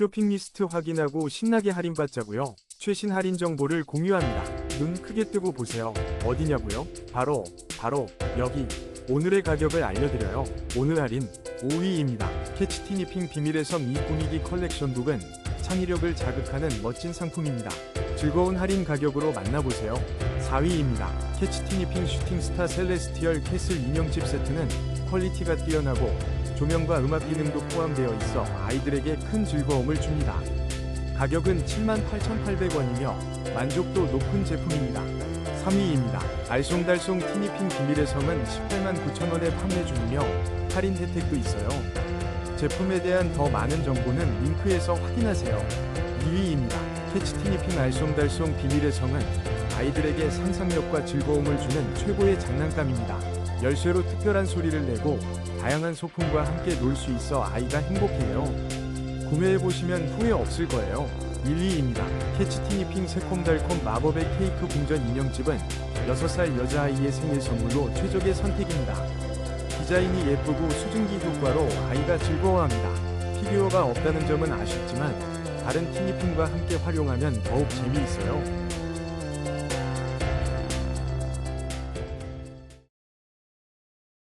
쇼핑 리스트 확인하고 신나게 할인받자고요. 최신 할인 정보를 공유합니다. 눈 크게 뜨고 보세요. 어디냐고요? 바로 바로 여기. 오늘의 가격을 알려드려요. 오늘 할인 5위입니다. 캐치 티니핑 비밀의 섬이 꾸미기 컬렉션 북은 창의력을 자극하는 멋진 상품입니다. 즐거운 할인 가격으로 만나보세요. 4위입니다. 캐치 티니핑 슈팅스타 셀레스티얼 캐슬 인형집 세트는 퀄리티가 뛰어나고 조명과 음악 기능도 포함되어 있어 아이들에게 큰 즐거움을 줍니다. 가격은 78,800원이며 만족도 높은 제품입니다. 3위입니다. 알쏭달쏭 티니핑 비밀의 성은 18만 9천원에 판매 중이며 할인 혜택도 있어요. 제품에 대한 더 많은 정보는 링크에서 확인하세요. 2위입니다. 캐치 티니핑 알쏭달쏭 비밀의 성은 아이들에게 상상력과 즐거움을 주는 최고의 장난감입니다. 열쇠로 특별한 소리를 내고 다양한 소품과 함께 놀 수 있어 아이가 행복해요. 구매해보시면 후회 없을 거예요. 1위입니다. 캐치 티니핑 새콤달콤 마법의 케이크 궁전 인형집은 6살 여자아이의 생일 선물로 최적의 선택입니다. 디자인이 예쁘고 수증기 효과로 아이가 즐거워합니다. 피규어가 없다는 점은 아쉽지만 다른 티니핑과 함께 활용하면 더욱 재미있어요.